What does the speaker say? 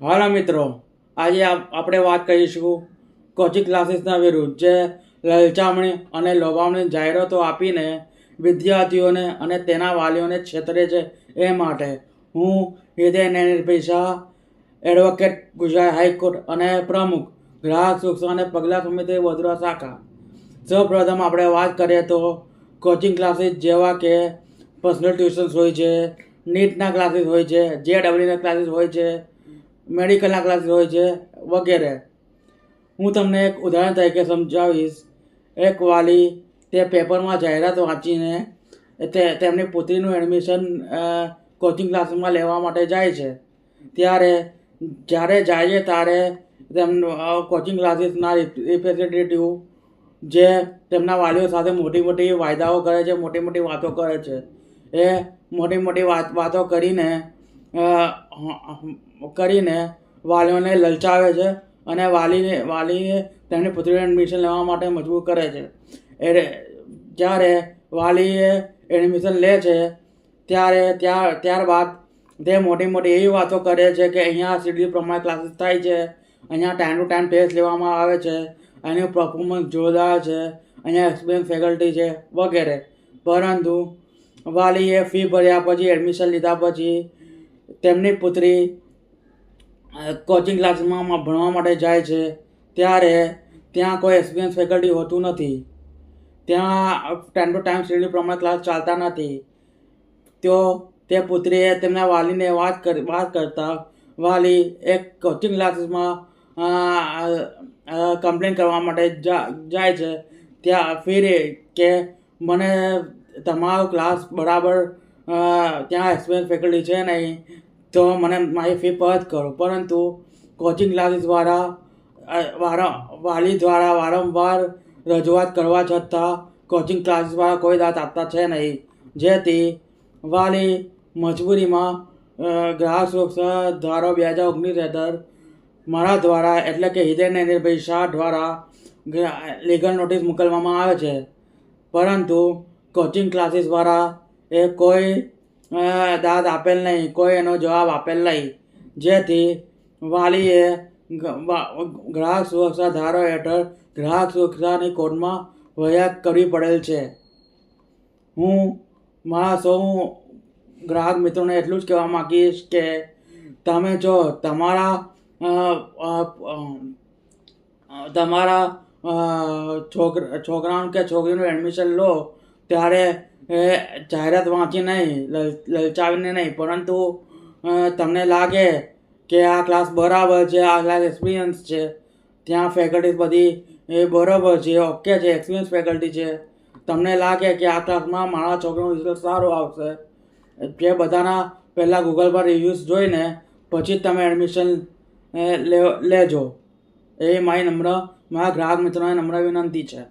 હાલો મિત્રો, આજે આપણે વાત કરીશું કોચિંગ ક્લાસીસના વિરુદ્ધ, જે લલચામણી અને લોભામણી જાહેરાતો આપીને વિદ્યાર્થીઓને અને તેના વાલીઓને છેતરે છે એ માટે. હું Hriday Nirbhay Shah advocate Gujarat high court અને પ્રમુખ, ગ્રાહક સુરક્ષા અને પગલાં સમિતિ વડોદરા શાખા. સૌપ્રથમ આપણે વાત કરીએ તો કોચિંગ ક્લાસીસ જેવા કે પર્સનલ ટ્યુશન્સ હોય છે, નીટના ક્લાસીસ હોય છે જે ડબલ્યુના ક્લાસીસ હોય છે મેડિકલના ક્લાસ હોય છે, વગેરે. હું તમને એક ઉદાહરણ તરીકે સમજાવીશ. એક વાલી તે પેપરમાં જાહેરાત વાંચીને તે, તેમની પુત્રીનું એડમિશન કોચિંગ ક્લાસમાં લેવા માટે જાય છે. ત્યારે જ્યારે જાય ત્યારે તેમનું કોચિંગ ક્લાસીસના રિપ્રેઝેન્ટેટિવ જે તેમના વાલીઓ સાથે મોટી મોટી વાયદાઓ કરે છે, મોટી મોટી વાતો કરે છે, એ મોટી મોટી વાત, વાતો કરીને કરીને વાલીઓને લલચાવે છે અને વાલીને વાલીને તેમની પુત્રીને એડમિશન લેવા માટે મજબૂર કરે છે. એટલે જ્યારે વાલીએ એડમિશન લે છે, ત્યારે ત્યાર ત્યારબાદ તે મોટી મોટી એવી વાતો કરે છે કે અહીંયા શેડ્યુલ પ્રમાણે ક્લાસીસ થાય છે, અહીંયા ટાઈમ ટુ ટાઈમ ટેસ્ટ લેવામાં આવે છે અહીંનું પરફોર્મન્સ જોરદાર છે, અહીંયા એક્સપિરિયન્સ ફેકલ્ટી છે, વગેરે. પરંતુ વાલીએ ફી ભર્યા પછી એડમિશન લીધા પછી તેમની પુત્રી કોચિંગ ક્લાસમાં ભણવા માટે જાય છે. ત્યારે ત્યાં કોઈ એક્સપિરિયન્સ ફેકલ્ટી હોતું નથી. ત્યાં ટાઈમ ટુ ટાઈમ શેડ્યુલ પ્રમાણે ક્લાસ ચાલતા નથી. તો તે પુત્રીએ તેમના વાલીને વાત કરી, વાત કરતા વાલી એક કોચિંગ ક્લાસીસમાં કમ્પ્લેન કરવા માટે જાય છે. ત્યાં ફેરે કે, મને તમારો ક્લાસ બરાબર ત્યાં એક્સપિરિયન્સ ફેકલ્ટી છે નહીં, તો મને મારી ફી પરત કરો. પરંતુ કોચિંગ ક્લાસીસ દ્વારા વારં, વાલી દ્વારા વારંવાર રજૂઆત કરવા છતાં કોચિંગ ક્લાસીસવાળા કોઈ દાંત આપતા છે નહીં. જેથી વાલી મજબૂરીમાં ગ્રાહક સુરક્ષા ધારો બે હજાર ઓગણીસ હેઠળ મારા દ્વારા, એટલે કે હિતેન નિર્ભય શાહ દ્વારા લીગલ નોટિસ મોકલવામાં આવે છે. પરંતુ કોચિંગ ક્લાસીસવાળા એ કોઈ દાદ આપેલ નહીં, કોઈ એનો જવાબ આપેલ નહીં. જેથી વાલીએ ગ્રાહક સુરક્ષા ધારો હેઠળ ગ્રાહક સુરક્ષાની કોર્ટમાં ફરિયાદ કરવી પડેલ છે. હું, મારા સૌ ગ્રાહક મિત્રોને એટલું જ કહેવા માગીશ કે તમે જો તમારા તમારા છોકરા, છોકરાનું કે છોકરીનું એડમિશન લો, ત્યારે એ જાહેરાત વાંચી નહીં, લલ- લલચાવીને નહીં, પરંતુ તમને લાગે કે આ ક્લાસ બરાબર છે, આ ક્લાસ એક્સપિરિયન્સ છે, ત્યાં ફેકલ્ટીઝ બધી એ બરાબર છે ઓકે છે એક્સપિરિયન્સ ફેકલ્ટી છે. તમને લાગે કે આ ક્લાસમાં મારા છોકરાનું રિઝલ્ટ સારું આવશે, જે બધાના પહેલાં ગૂગલ પર રિવ્યૂઝ જોઈને પછી તમે એડમિશન લેજો. એ મારી નમ્ર, મારા ગ્રાહક મિત્રોને નમ્ર વિનંતી છે.